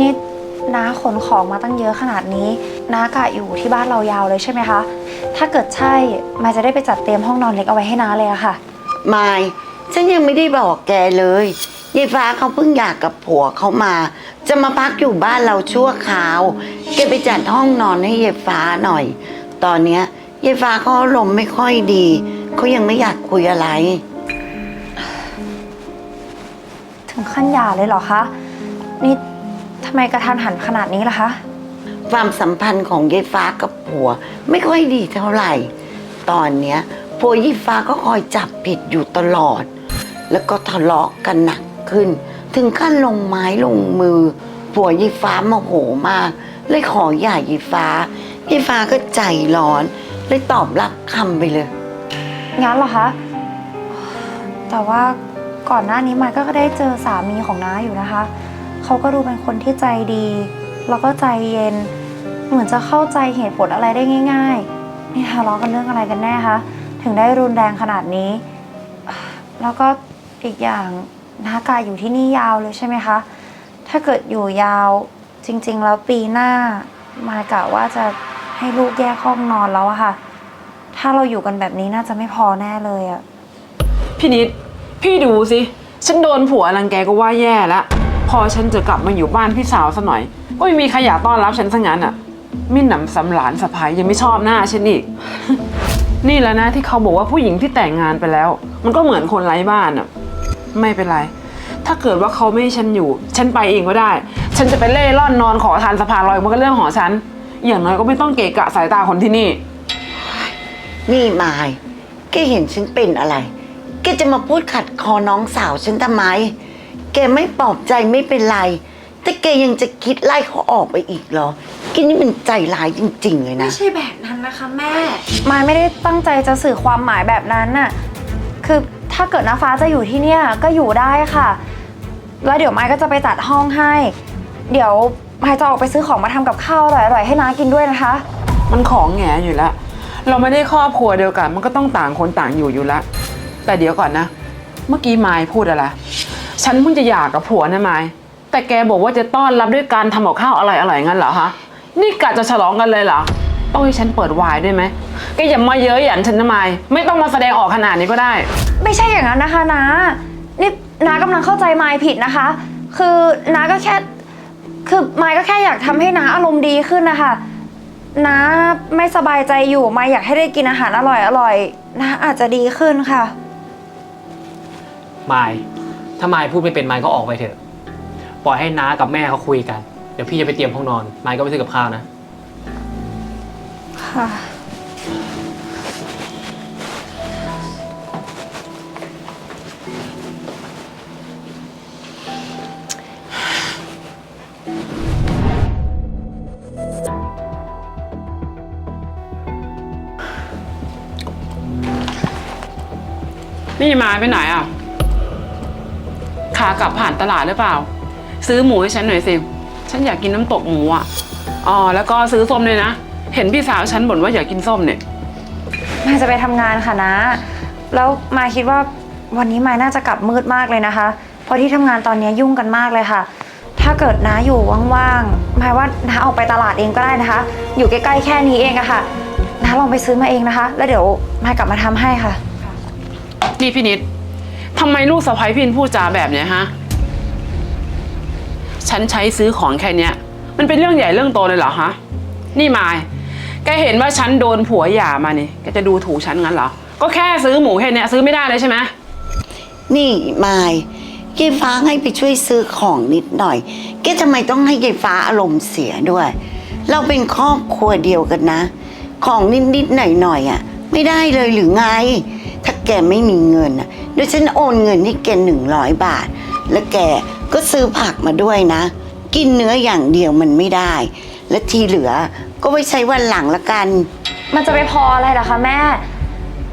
นี่น้าขนของมาตั้งเยอะขนาดนี้ น้ากะอยู่ที่บ้านเรายาวเลยใช่ไหมคะ ถ้าเกิดใช่มายจะได้ไปจัดเตรียมห้องนอนเล็กเอาไว้ให้น้าเลยอะค่ะ มายฉันยังไม่ได้บอกแกเลยยายฟ้าเขาเพิ่งอยากกับผัวเขามา จะมาพักอยู่บ้านเราชั่วคราว แกไปจัดห้องนอนให้ยายฟ้าหน่อย ตอนเนี้ยยายฟ้าเขาอารมณ์ไม่ค่อยดีเขายังไม่อยากคุยอะไร ถึงขั้นหย่าเลยเหรอคะ นี่ ทำไมกระทันหันขนาดนี้ล่ะคะ ความสัมพันธ์ของยายฟ้ากับผัว ไม่ค่อยดีเท่าไหร่ ตอนเนี้ยผัวยายฟ้าก็คอยจับผิดอยู่ตลอด แล้วก็ทะเลาะกันหนักขึ้น ถึงขั้นลงไม้ลงมือ ผัวยายฟ้าโมโหมาก เลยขอหย่ายายฟ้ายายฟ้าก็ใจร้อน เลยตอบรับคำไปเลย งั้นเหรอคะ แต่ว่าก่อนหน้านี้มายก็ได้เจอสามีของน้าอยู่นะคะ เขาก็ดูเป็นคนที่ใจดี แล้วก็ใจเย็น เหมือนจะเข้าใจเหตุผลอะไรได้ง่ายๆ นี่ทะเลาะกันเรื่องอะไรกันแน่คะ ถึงได้รุนแรงขนาดนี้ แล้วก็อีกอย่างนากายอยู่ที่นี่ยาวเลยใช่ไหมคะ ถ้าเกิดอยู่ยาวจริงๆ แล้วปีหน้ามายกะว่าจะให้ลูกแยกห้องนอนแล้วอะค่ะ ถ้าเราอยู่กันแบบนี้น่าจะไม่พอแน่เลยอะพี่นิด พี่ดูสิ ฉันโดนผัวรังแกก็ว่าแย่แล้ว พอฉันจะกลับมาอยู่บ้านพี่สาวซะหน่อยก็ไม่มีใครอยากต้อนรับฉันซะงั้นอะมิหนำสำหลานสะพายยังไม่ชอบหน้าฉันอีก นี่แหล้วนะที่เขาบอกว่าผู้หญิงที่แต่งงานไปแล้ว มันก็เหมือนคนไร้บ้านอะไม่เป็นไร ถ้าเกิดว่าเขาไม่ให้ฉันอยู่ ฉันไปเองก็ได้ ฉันจะไปเล่ร่อนนอนขอทานสะพานลอยมันก็เรื่องของฉัน อย่างน้อยก็ไม่ต้องเกะกะสายตาคนที่นี่ นี่มายแกเห็นฉันเป็นอะไรแกจะมาพูดขัดคอน้องสาวฉันทำไม แกไม่ปลอบใจไม่เป็นไร แต่แกยังจะคิดไล่เขาออกไปอีกเหรอแกนี่มันใจร้ายจริง ๆ เลยนะ ไม่ใช่แบบนั้นนะคะแม่ มายไม่ได้ตั้งใจจะสื่อความหมายแบบนั้นน่ะ คือถ้าเกิดน้าฟ้าจะอยู่ที่เนี่ยก็อยู่ได้ค่ะ แล้วเดี๋ยวมายก็จะไปจัดห้องให้ เดี๋ยวมายจะออกไปซื้อของมาทำกับข้าวอร่อยๆให้น้ากินด้วยนะคะ มันของแหงอยู่แล้ว เราไม่ได้ครอบครัวเดียวกัน มันก็ต้องต่างคนต่างอยู่อยู่แล้ว แต่เดี๋ยวก่อนนะ เมื่อกี้มายพูดอะไร ฉันเพิ่งจะหย่ากับผัวนะมายแต่แกบอกว่าจะต้อนรับด้วยการทำกับข้าวอร่อยๆงั้นเหรอฮะนี่กะจะฉลองกันเลยเหรอต้องให้ฉันเปิดไวน์ด้วยไหมแกอย่ามาเย้ยหยันฉันนะมายไม่ต้องมาแสดงออกขนาดนี้ก็ได้ ไม่ใช่อย่างนั้นนะคะนานี่นากำลังเข้าใจมายผิดนะคะ คือนาก็แค่ คือมายก็แค่อยากทำให้นาอารมณ์ดีขึ้นนะคะนาไม่สบายใจอยู่มายอยากให้ได้กินอาหารอร่อยอร่อยนาอาจจะดีขึ้นค่ะ มาย ถ้ามายพูดไม่เป็นมายก็ออกไปเถอะ ปล่อยให้น้ากับแม่เขาคุยกัน เดี๋ยวพี่จะไปเตรียมห้องนอน มายก็ไปซื้อกับข้าวนะ ค่ะ นี่มายไปไหนอะขากลับผ่านตลาดหรือเปล่า ซื้อหมูให้ฉันหน่อยสิ ฉันอยากกินน้ำตกหมูอะ อ๋อ แล้วก็ซื้อส้มเลยนะ เห็นพี่สาวฉันบ่นว่าอยากกินส้มเนี่ย มายจะไปทำงานค่ะนะ แล้วมายคิดว่าวันนี้มายน่าจะกลับมืดมากเลยนะคะ เพราะที่ทำงานตอนนี้ยุ่งกันมากเลยค่ะ ถ้าเกิดน้าอยู่ว่างๆมายว่าน้าออกไปตลาดเองก็ได้นะคะ อยู่ใกล้ๆแค่นี้เองอะค่ะน้าลองไปซื้อมาเองนะคะ แล้วเดี๋ยวมายกลับมาทำให้ค่ะ นี่พี่นิด ทำไมลูกสะใภ้พี่นิดพูดจาแบบเนี้ยฮะ ฉันใช้ซื้อของแค่เนี้ย มันเป็นเรื่องใหญ่เรื่องโตเลยเหรอฮะ นี่มาย แกเห็นว่าฉันโดนผัวหย่ามานี่ แกจะดูถูกฉันงั้นเหรอ ก็แค่ซื้อหมูแค่เนี้ยซื้อไม่ได้เลยใช่ไหมนี่มายยายฟ้าให้ไปช่วยซื้อของนิดหน่อย แกทำไมต้องให้ยายฟ้าอารมณ์เสียด้วย เราเป็นครอบครัวเดียวกันนะ ของนิดๆหน่อยๆอะ ไม่ได้เลยหรือไง แกไม่มีเงินอะเดี๋ยวฉันโอนเงินให้แกหนึ่งร้อยบาท แล้วแกก็ซื้อผักมาด้วยนะ กินเนื้ออย่างเดียวมันไม่ได้ และทีเหลือก็ไว้ใช้วันหลังละกัน มันจะไปพออะไรล่ะคะแม่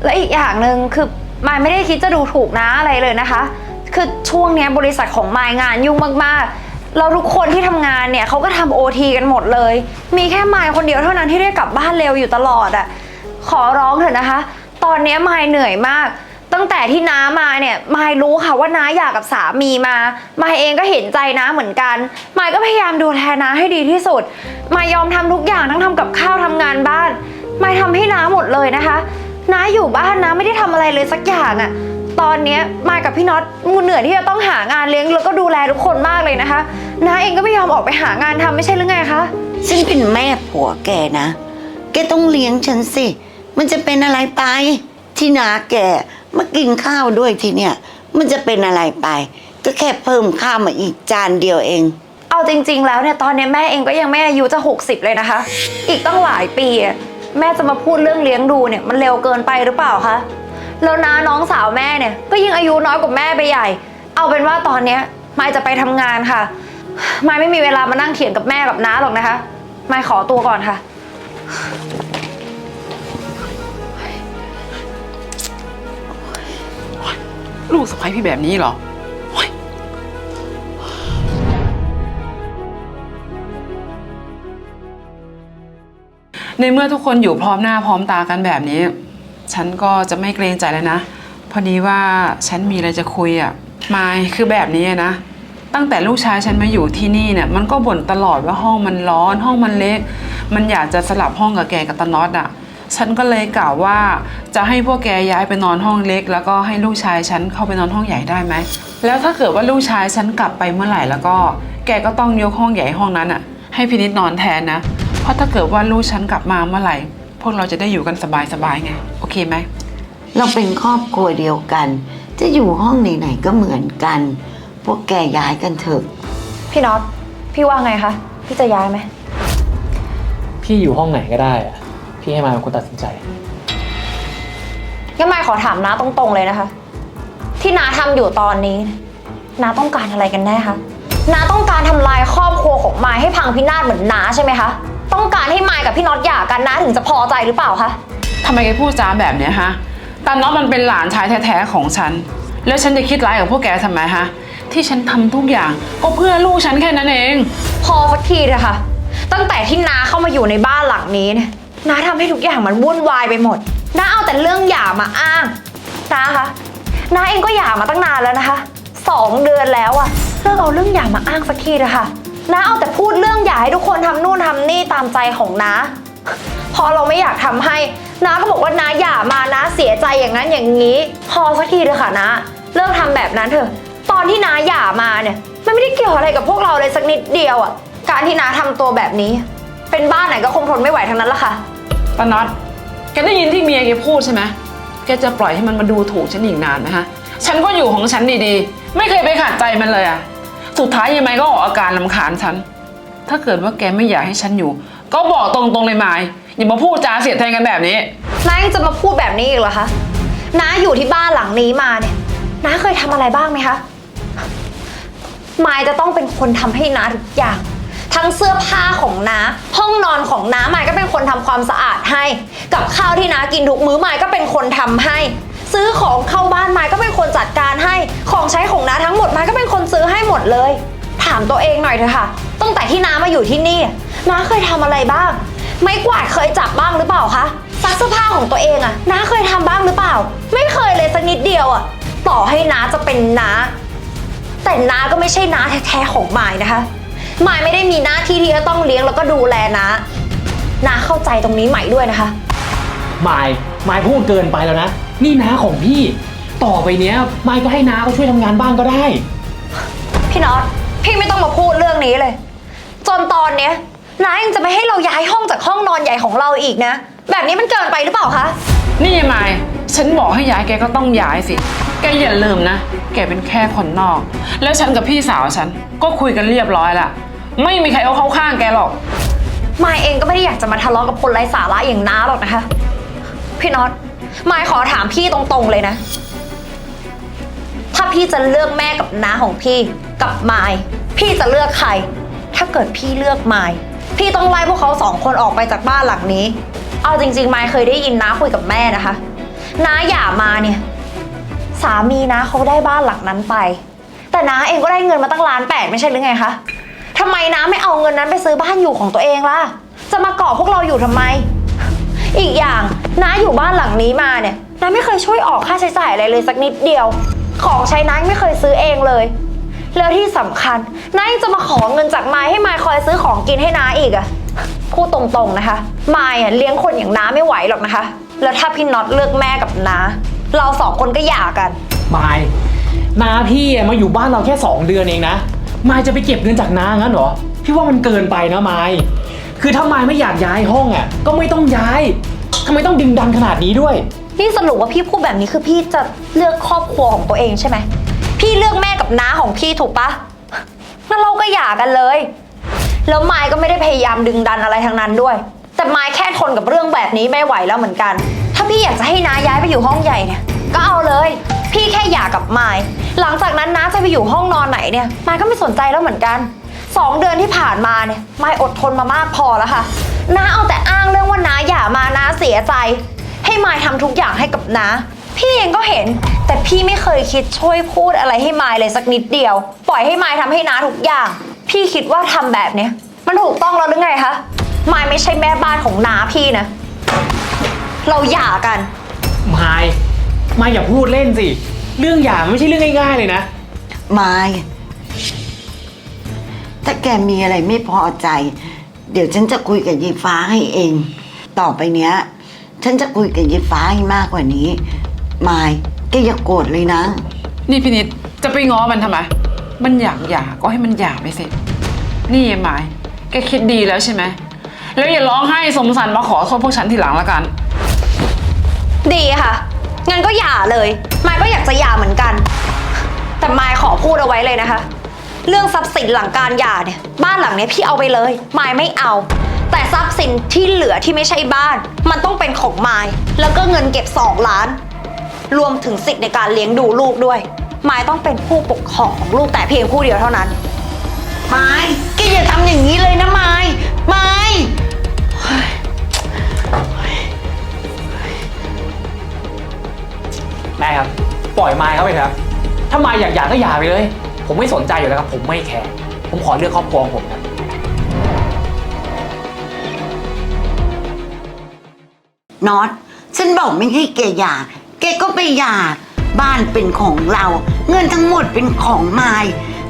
และอีกอย่างหนึ่งคือมายไม่ได้คิดจะดูถูกนะอะไรเลยนะคะ คือช่วงเนี้ยบริษัทของมายงานยุ่งมากๆแล้วทุกคนที่ทำงานเนี่ยเขาก็ทำโอทีกันหมดเลย มีแค่มายคนเดียวเท่านั้นที่ได้กลับบ้านเร็วอยู่ตลอดอะ่ะ ขอร้องเถอะนะคะ ตอนเนี้ยมายเหนื่อยมาก ตั้งแต่ที่น้ามาเนี่ยมายรู้ค่ะว่าน้าอยากกับสามีมามายเองก็เห็นใจน้าเหมือนกันมายก็พยายามดูแลน้าให้ดีที่สุดมายยอมทำทุกอย่างทั้งทำกับข้าวทำงานบ้านมายทำให้น้าหมดเลยนะคะ น้าอยู่บ้านน้าไม่ได้ทำอะไรเลยสักอย่างอะตอนเนี้ยมายกับพี่น็อตงูเหนื่อยที่จะต้องหางานเลี้ยงแล้วก็ดูแลทุกคนมากเลยนะคะน้าเองก็ไม่ยอมออกไปหางานทำไม่ใช่หรือไงคะ ฉันเป็นแม่ผัวแกนะ แกต้องเลี้ยงฉันสิ มันจะเป็นอะไรไป ที่นาแก่มากินข้าวด้วยทีเนี่ย มันจะเป็นอะไรไป ก็แค่เพิ่มข้าวมาอีกจานเดียวเอง เอาจริง ๆ แล้วเนี่ยตอนเนี้ยแม่เองก็ยังไม่อายุจะ 60 เลยนะคะ อีกตั้งหลายปีอะแม่จะมาพูดเรื่องเลี้ยงดูเนี่ยมันเร็วเกินไปหรือเปล่าคะแล้วน้าน้องสาวแม่เนี่ยก็ยิ่งอายุน้อยกว่าแม่ไปใหญ่ เอาเป็นว่าตอนเนี้ยมายจะไปทำงานค่ะมายไม่มีเวลามานั่งเถียงกับแม่กับน้าหรอกนะคะมายขอตัวก่อนค่ะ ลูกสะใภ้พี่แบบนี้เหรอโอ๊ยในเมื่อทุกคนอยู่พร้อมหน้าพร้อมตากันแบบนี้ ฉันก็จะไม่เกรงใจแล้วนะ พอดีว่าฉันมีอะไรจะคุยอะ่ะมายคือแบบนี้นะ ตั้งแต่ลูกชายฉันมาอยู่ที่นี่เนี่ย มันก็บ่นตลอดว่าห้องมันร้อน ห้องมันเล็ก มันอยากจะสลับห้องกับแกกับตาน็อตอะ ฉันก็เลยกล่าวว่า จะให้พวกแกย้ายไปนอนห้องเล็ก แล้วก็ให้ลูกชายฉันเข้าไปนอนห้องใหญ่ได้ไหม แล้วถ้าเกิดว่าลูกชายฉันกลับไปเมื่อไหร่แล้วก็ แกก็ต้องยกห้องใหญ่ห้องนั้นอะให้พินิจนอนแทนนะ เพราะถ้าเกิดว่าลูกฉันกลับมาเมื่อไหร่ พวกเราจะได้อยู่กันสบายๆไง โอเคไหม เราเป็นครอบครัวเดียวกัน จะอยู่ห้องไหนๆก็เหมือนกัน พวกแกย้ายกันเถอะ พี่น็อตพี่ว่าไงคะ พี่จะย้ายไหมพี่อยู่ห้องไหนก็ได้อะ พี่ให้มายเป็นคนตัดสินใจ งั้นมายขอถามน้าตรงๆเลยนะคะ ที่น้าทำอยู่ตอนนี้น้าต้องการอะไรกันแน่คะน้าต้องการทำลายครอบครัวของมายให้พังพินาศเหมือนน้าใช่ไหมคะ ต้องการให้มายกับพี่น็อตหย่ากันน้าถึงจะพอใจหรือเปล่าคะ ทำไมแกพูดจาแบบเนี้ยฮะตาน็อตมันเป็นหลานชายแท้ๆของฉัน แล้วฉันจะคิดร้ายกับพวกแกทำไมฮะ ที่ฉันทำทุกอย่างก็เพื่อลูกฉันแค่นั้นเอง พอสักทีเถอะค่ะ ตั้งแต่ที่น้าเข้ามาอยู่ในบ้านหลังนี้เนี่ย น้าทำให้ทุกอย่างมันวุ่นวายไปหมด น้าเอาแต่เรื่องหย่ามาอ้าง น้าคะ น้าเองก็หย่ามาตั้งนานแล้วนะคะ สองเดือนแล้วอะเลิกเอาเรื่องหย่ามาอ้างสักทีเถอะค่ะน้าเอาแต่พูดเรื่องหย่าให้ทุกคนทำนู่นทำนี่ตามใจของน้า พอเราไม่อยากทำให้ น้าก็บอกว่าน้าหย่ามาน้าเสียใจอย่างนั้นอย่างนี้ พอสักทีเถอะค่ะน้าเลิกทำแบบนั้นเถอะ ตอนที่น้าหย่ามาเนี่ย มันไม่ได้เกี่ยวอะไรกับพวกเราเลยสักนิดเดียวอะการที่น้าทำตัวแบบนี้ เป็นบ้านไหนก็คงทนไม่ไหวทั้งนั้นละค่ะ ตาน็อตแกได้ยินที่เมียแกพูดใช่ไหมแกจะปล่อยให้มันมาดูถูกฉันอีกนานไหมฮะ ฉันก็อยู่ของฉันดีๆ ไม่เคยไปขัดใจมันเลยอะสุดท้ายยังไงก็ออกอาการลำคาญฉัน ถ้าเกิดว่าแกไม่อยากให้ฉันอยู่ ก็บอกตรงๆเลยไมายอย่ามาพูดจาเสียดแทนกันแบบนี้ น้ายังจะมาพูดแบบนี้อีกเหรอคะ น้าอยู่ที่บ้านหลังนี้มาเนี่ย น้าเคยทำอะไรบ้างไหมคะ มายจะต้องเป็นคนทำให้น้าทุกอย่าง ทั้งเสื้อผ้าของน้าห้องนอนของน้ามายก็เป็นคนทำความสะอาดให้ กับข้าวที่น้ากินทุกมื้อมายก็เป็นคนทำให้ ซื้อของเข้าบ้านมายก็เป็นคนจัดการให้ ของใช้ของน้าทั้งหมดมายก็เป็นคนซื้อให้หมดเลย ถามตัวเองหน่อยเถอะค่ะตั้งแต่ที่น้ามาอยู่ที่นี่น้าเคยทำอะไรบ้าง ไม่กวาดเคยจับบ้างหรือเปล่าคะซักเสื้อผ้าของตัวเองอะน้าเคยทำบ้างหรือเปล่า ไม่เคยเลยสักนิดเดียวอะต่อให้น้าจะเป็นน้าแต่น้าก็ไม่ใช่น้าแท้ๆของมายนะคะ มายไม่ได้มีหน้าที่ที่จะต้องเลี้ยงแล้วก็ดูแลน้าน้าเข้าใจตรงนี้ใหม่ด้วยนะคะ มายมายพูดเกินไปแล้วนะ นี่น้าของพี่ ต่อไปเนี้ยมายก็ให้น้าเขาช่วยทำงานบ้านก็ได้ พี่น็อตพี่ไม่ต้องมาพูดเรื่องนี้เลย จนตอนเนี้ยน้ายังจะไม่ให้เราย้ายห้องจากห้องนอนใหญ่ของเราอีกนะ แบบนี้มันเกินไปหรือเปล่าคะ นี่ยายมายฉันบอกให้ย้ายแกก็ต้องย้ายสิ แกอย่าลืมนะ แกเป็นแค่คนนอก แล้วฉันกับพี่สาวฉันก็คุยกันเรียบร้อยละ ไม่มีใครเอาเข้าข้างแกหรอก มายเองก็ไม่ได้อยากจะมาทะเลาะกับคนไร้สาระอย่างน้าหรอกนะคะ พี่น็อตมายขอถามพี่ตรงๆเลยนะ ถ้าพี่จะเลือกแม่กับน้าของพี่กับมาย พี่จะเลือกใคร ถ้าเกิดพี่เลือกมาย พี่ต้องไล่พวกเขาสองคนออกไปจากบ้านหลังนี้ เอาจริงๆมายเคยได้ยินน้าคุยกับแม่นะคะ น้าหย่ามาเนี่ย สามีนะเขาได้บ้านหลังนั้นไป แต่น้าเองก็ได้เงินมาตั้งล้านแปดไม่ใช่หรือไงคะ ทำไมน้าไม่เอาเงินนั้นไปซื้อบ้านอยู่ของตัวเองล่ะ จะมาเกาะพวกเราอยู่ทำไม อีกอย่างน้าอยู่บ้านหลังนี้มาเนี่ยน้าไม่เคยช่วยออกค่าใช้จ่ายอะไรเลยสักนิดเดียว ของใช้น้าไม่เคยซื้อเองเลย แล้วที่สำคัญน้ายังจะมาขอเงินจากไมายให้ไมายคอยซื้อของกินให้น้าอีกอะพูดตรงๆนะคะ ไมายอะเลี้ยงคนอย่างน้าไม่ไหวหรอกนะคะ แล้วถ้าพี่น็อตเลือกแม่กับน้าเราสองคนก็หย่ากัน มายนาพี่อะมาอยู่บ้านเราแค่ 2 เดือนเองนะ มายจะไปเก็บเงินจากนางั้นเหรอ พี่ว่ามันเกินไปนะมาย คือถ้ามายไม่อยากย้ายห้องอะ ก็ไม่ต้องย้ายทำไมต้องดึงดันขนาดนี้ด้วย นี่สรุปว่าพี่พูดแบบนี้คือพี่จะเลือกครอบครัวของตัวเองใช่ไหม พี่เลือกแม่กับน้าของพี่ถูกปะงั้นเราก็หย่ากันเลย แล้วไม้ก็ไม่ได้พยายามดึงดันอะไรทั้งนั้นด้วย แต่ไม้แค่ทนกับเรื่องแบบนี้ไม่ไหวแล้วเหมือนกัน ถ้าพี่อยากจะให้น้าย้ายไปอยู่ห้องใหญ่เนี่ย ก็เอาเลย พี่แค่หย่ากับไม้ หลังจากนั้นน้าจะไปอยู่ห้องนอนไหนเนี่ยไม้ก็ไม่สนใจแล้วเหมือนกันสองเดือนที่ผ่านมาเนี่ยไม้อดทนมามากพอแล้วค่ะน้าเอาแต่อ้างเรื่องว่าน้าหย่ามาน้าเสียใจ ให้มายทำทุกอย่างให้กับน้าพี่เองก็เห็น แต่พี่ไม่เคยคิดช่วยพูดอะไรให้มายเลยสักนิดเดียว ปล่อยให้มายทำให้น้าทุกอย่าง พี่คิดว่าทำแบบเนี้ยมันถูกต้องแล้วหรือไงคะมายไม่ใช่แม่บ้านของน้าพี่นะ เราหย่ากันมายมายอย่าพูดเล่นสิ เรื่องหย่ามันไม่ใช่เรื่องง่ายๆเลยนะ มาย ถ้าแกมีอะไรไม่พอใจ เดี๋ยวฉันจะคุยกับยีฟ้าให้เอง ต่อไปเนี้ย ฉันจะคุยกับยีฟ้าให้มากกว่านี้ มายแกอย่าโกรธเลยนะ นี่พี่นิดจะไปง้อมันทำไม มันอยากหย่าก็ให้มันหย่าไปสิ นี่ยายหมาย แกคิดดีแล้วใช่ไหม แล้วอย่าร้องไห้สมสันมาขอโทษพวกฉันทีหลังละกัน ดีค่ะ งั้นก็หย่าเลยมายก็อยากจะหย่าเหมือนกัน แต่มายขอพูดเอาไว้เลยนะคะ เรื่องทรัพย์สินหลังการหย่าเนี่ย บ้านหลังเนี้ยพี่เอาไปเลยมายไม่เอา แต่ทรัพย์สินที่เหลือที่ไม่ใช่บ้าน มันต้องเป็นของมายแล้วก็เงินเก็บสองล้าน รวมถึงสิทธิ์ในการเลี้ยงดูลูกด้วยมายต้องเป็นผู้ปกครองของลูกแต่เพียงผู้เดียวเท่านั้นมายแกอย่าทำอย่างนี้เลยนะมาย แม่ครับ ปล่อยไมายเขาไปเถอะครับถ้าไมายอยากหย่าก็หย่าไปเลย ผมไม่สนใจอยู่แล้วครับ ผมไม่แคร์ผมขอเลือกครอบครัวของผมครับ น็อตฉันบอกไม่ให้แกหย่าแกก็ไปหย่าบ้านเป็นของเรา เงินทั้งหมดเป็นของมาย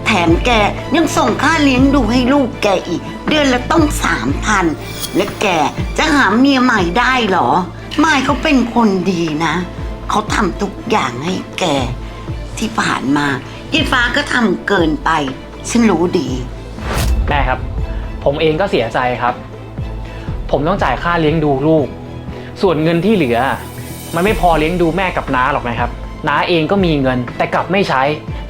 แถมแกยังส่งค่าเลี้ยงดูให้ลูกแกอีก เดือนละต้องสามพันและแกจะหาเมียใหม่ได้เหรอ มายเขาเป็นคนดีนะ เขาทำทุกอย่างให้แกที่ผ่านมายี่ฟ้าก็ทำเกินไป ฉันรู้ดี แม่ครับ ผมเองก็เสียใจครับ ผมต้องจ่ายค่าเลี้ยงดูลูก ส่วนเงินที่เหลือ มันไม่พอเลี้ยงดูแม่กับน้าหรอกนะครับน้าเองก็มีเงินแต่กลับไม่ใช้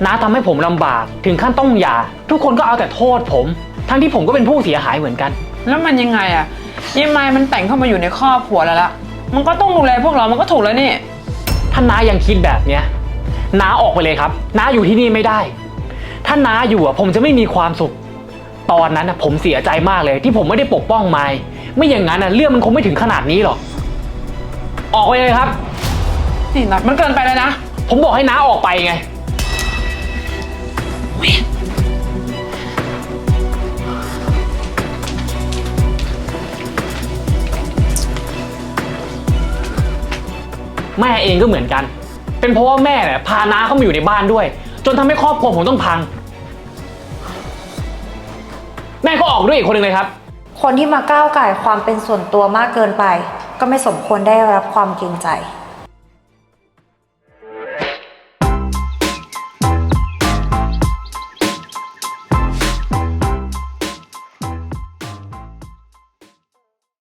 น้าทำให้ผมลำบากถึงขั้นต้องหย่า ทุกคนก็เอาแต่โทษผม ทั้งที่ผมก็เป็นผู้เสียหายเหมือนกัน แล้วมันยังไงอะยายหมายมันแต่งเข้ามาอยู่ในครอบครัวแล้วละมันก็ต้องดูแลพวกเรา มันก็ถูกแล้วนี่ ถ้าน้ายังคิดแบบเนี้ยน้าออกไปเลยครับ น้าอยู่ที่นี่ไม่ได้ ถ้าน้าอยู่อะผมจะไม่มีความสุข ตอนนั้นอะผมเสียใจมากเลย ที่ผมไม่ได้ปกป้องไม้ไม่อย่างนั้นอะเรื่องมันคงไม่ถึงขนาดนี้หรอก ออกไปเลยครับ นี่นัดมันเกินไปแล้วนะ ผมบอกให้น้าออกไปไง แม่เองก็เหมือนกัน เป็นเพราะว่าแม่เนี่ยพาน้าเข้ามาอยู่ในบ้านด้วย จนทำให้ครอบครัวผมต้องพัง แม่ก็ออกด้วยอีกคนหนึ่งเลยครับ คนที่มาก้าวไก่ายความเป็นส่วนตัวมากเกินไป ก็ไม่สมควรได้รับความเกรงใจ